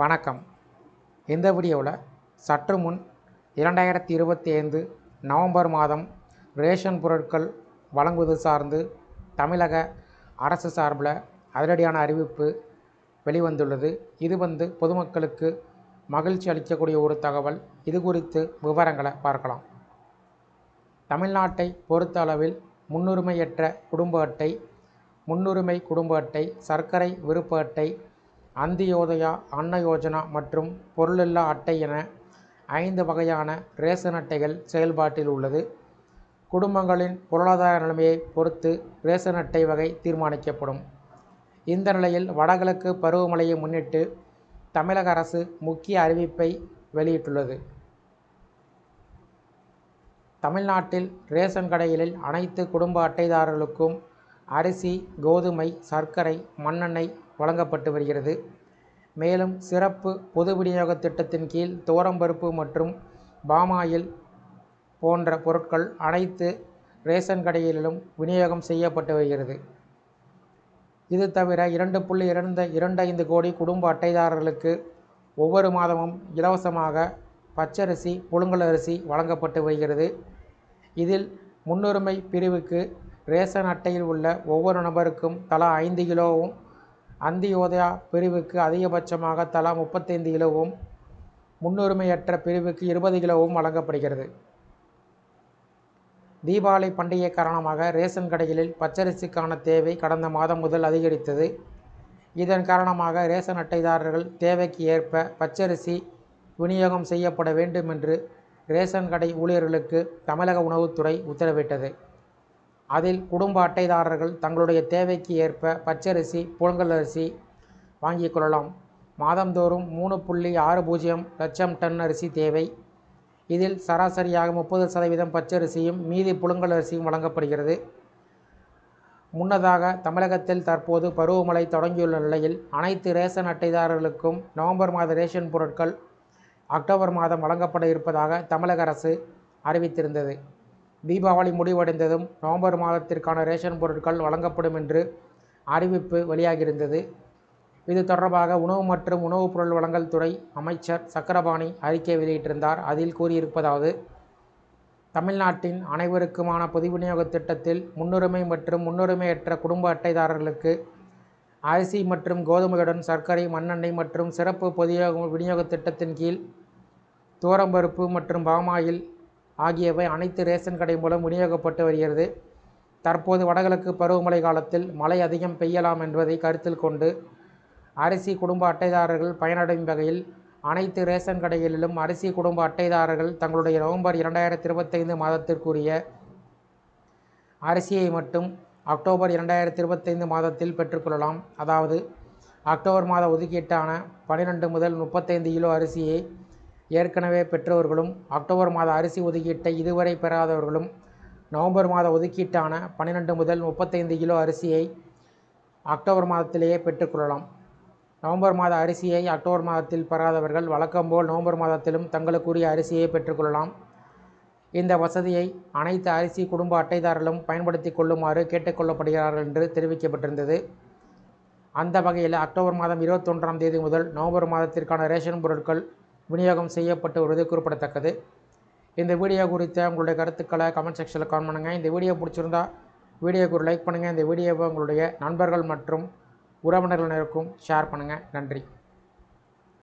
வணக்கம். இந்த வீடியோவில் சற்று முன் இரண்டாயிரத்தி இருபத்தி ஐந்து நவம்பர் மாதம் ரேஷன் பொருட்கள் வழங்குவது சார்ந்து தமிழக அரசு சார்பில் அதிரடியான அறிவிப்பு வெளிவந்துள்ளது. இது வந்து பொதுமக்களுக்கு மகிழ்ச்சி அளிக்கக்கூடிய ஒரு தகவல். இது குறித்து விவரங்களை பார்க்கலாம். தமிழ்நாட்டை பொறுத்த அளவில் முன்னுரிமையற்ற குடும்ப அட்டை முன்னுரிமை குடும்ப அட்டை சர்க்கரை விருப்ப அட்டை அந்தியோதயா அன்ன யோஜனா மற்றும் பொருளில்லா அட்டை என ஐந்து வகையான ரேஷன் அட்டைகள் செயல்பாட்டில் உள்ளது. குடும்பங்களின் பொருளாதார நிலைமையை பொறுத்து ரேஷன் அட்டை வகை தீர்மானிக்கப்படும். இந்த நிலையில் வடகிழக்கு பருவமழையை முன்னிட்டு தமிழக அரசு முக்கிய அறிவிப்பை வெளியிட்டுள்ளது. தமிழ்நாட்டில் ரேஷன் கடைகளில் அனைத்து குடும்ப அட்டைதாரர்களுக்கும் அரிசி கோதுமை சர்க்கரை மண்ணெண்ணெய் வழங்கப்பட்டு வருகிறது. மேலும் சிறப்பு பொது விநியோக திட்டத்தின் கீழ் துவரம்பருப்பு மற்றும் பாமாயில் போன்ற பொருட்கள் அனைத்து ரேஷன் கடைகளிலும் விநியோகம் செய்யப்பட்டு வருகிறது. இது தவிர இரண்டு புள்ளி இரண்டு இரண்டு ஐந்து கோடி குடும்ப அட்டைதாரர்களுக்கு ஒவ்வொரு மாதமும் இலவசமாக பச்சரிசி புழுங்கல் அரிசி வழங்கப்பட்டு வருகிறது. இதில் முன்னுரிமை பிரிவுக்கு ரேஷன் அட்டையில் உள்ள ஒவ்வொரு நபருக்கும் தலா ஐந்து கிலோவும் அந்தியோதயா பிரிவுக்கு அதிகபட்சமாக தலா முப்பத்தைந்து கிலோவும் முன்னுரிமையற்ற பிரிவுக்கு இருபது கிலோவும் வழங்கப்படுகிறது. தீபாவளி பண்டிகை காரணமாக ரேஷன் கடைகளில் பச்சரிசிக்கான தேவை கடந்த மாதம் முதல் அதிகரித்தது. இதன் காரணமாக ரேஷன் அட்டைதாரர்கள் தேவைக்கு ஏற்ப பச்சரிசி விநியோகம் செய்யப்பட வேண்டும் என்று ரேஷன் கடை ஊழியர்களுக்கு தமிழக உணவுத்துறை உத்தரவிட்டது. அதில் குடும்ப அட்டைதாரர்கள் தங்களுடைய தேவைக்கு ஏற்ப பச்சரிசி புழுங்கல் அரிசி வாங்கிக் கொள்ளலாம். மாதந்தோறும் மூணு புள்ளி ஆறு பூஜ்ஜியம் லட்சம் டன் அரிசி தேவை. இதில் சராசரியாக முப்பது சதவீதம் பச்சரிசியும் மீதி புழுங்கல் அரிசியும் வழங்கப்படுகிறது. முன்னதாக தமிழகத்தில் தற்போது பருவமழை தொடங்கியுள்ள நிலையில் அனைத்து ரேஷன் அட்டைதாரர்களுக்கும் நவம்பர் மாத ரேஷன் பொருட்கள் அக்டோபர் மாதம் வழங்கப்பட இருப்பதாக தமிழக அரசு அறிவித்திருந்தது. தீபாவளி முடிவடைந்ததும் நவம்பர் மாதத்திற்கான ரேஷன் பொருட்கள் வழங்கப்படும் என்று அறிவிப்பு வெளியாகியிருந்தது. இது தொடர்பாக உணவு மற்றும் உணவுப் பொருள் வழங்கல் துறை அமைச்சர் சக்கரபாணி அறிக்கை வெளியிட்டிருந்தார். அதில் கூறியிருப்பதாவது தமிழ்நாட்டின் அனைவருக்குமான பொது விநியோக திட்டத்தில் முன்னுரிமை மற்றும் முன்னுரிமையற்ற குடும்ப அட்டைதாரர்களுக்கு அரிசி மற்றும் கோதுமையுடன் சர்க்கரை மண்ணெண்ணெய் மற்றும் சிறப்பு பொது விநியோக திட்டத்தின் கீழ் தோரம்பருப்பு மற்றும் பாமாயில் ஆகியவை அனைத்து ரேஷன் கடை மூலம் விநியோகப்பட்டு வருகிறது. தற்போது வடகிழக்கு பருவமழை காலத்தில் மழை அதிகம் பெய்யலாம் என்பதை கருத்தில் கொண்டு அரிசி குடும்ப அட்டைதாரர்கள் பயனடையும் வகையில் அனைத்து ரேஷன் கடைகளிலும் அரிசி குடும்ப அட்டைதாரர்கள் தங்களுடைய நவம்பர் இரண்டாயிரத்தி இருபத்தைந்து மாதத்திற்குரிய அரிசியை மட்டும் அக்டோபர் இரண்டாயிரத்தி இருபத்தைந்து மாதத்தில் பெற்றுக்கொள்ளலாம். அதாவது அக்டோபர் மாத ஒதுக்கீட்டான பன்னிரெண்டு முதல் முப்பத்தைந்து கிலோ அரிசியை ஏற்கனவே பெற்றவர்களும் அக்டோபர் மாத அரிசி ஒதுக்கீட்டை இதுவரை பெறாதவர்களும் நவம்பர் மாத ஒதுக்கீட்டான பன்னிரெண்டு முதல் முப்பத்தைந்து கிலோ அரிசியை அக்டோபர் மாதத்திலேயே பெற்றுக்கொள்ளலாம் நவம்பர் மாத அரிசியை அக்டோபர் மாதத்தில் பெறாதவர்கள் வழக்கம்போல் நவம்பர் மாதத்திலும் தங்களுக்குரிய அரிசியை பெற்றுக்கொள்ளலாம் இந்த வசதியை அனைத்து அரிசி குடும்ப அட்டைதாரர்களும் பயன்படுத்தி கொள்ளுமாறு கேட்டுக்கொள்ளப்படுகிறார்கள் என்று தெரிவிக்கப்பட்டிருந்தது. அந்த வகையில் அக்டோபர் மாதம் இருபத்தொன்றாம் தேதி முதல் நவம்பர் மாதத்திற்கான ரேஷன் பொருட்கள் விநியோகம் செய்யப்பட்டு வருவது குறிப்பிடத்தக்கது. இந்த வீடியோ குறித்த உங்களுடைய கருத்துக்களை கமெண்ட் செக்ஷனில் கமெண்ட் பண்ணுங்கள் இந்த வீடியோ பிடிச்சிருந்தா வீடியோக்கு ஒரு லைக் பண்ணுங்கள் இந்த வீடியோவை உங்களுடைய நண்பர்கள் மற்றும் உறவினர்களுக்கும் ஷேர் பண்ணுங்கள் நன்றி.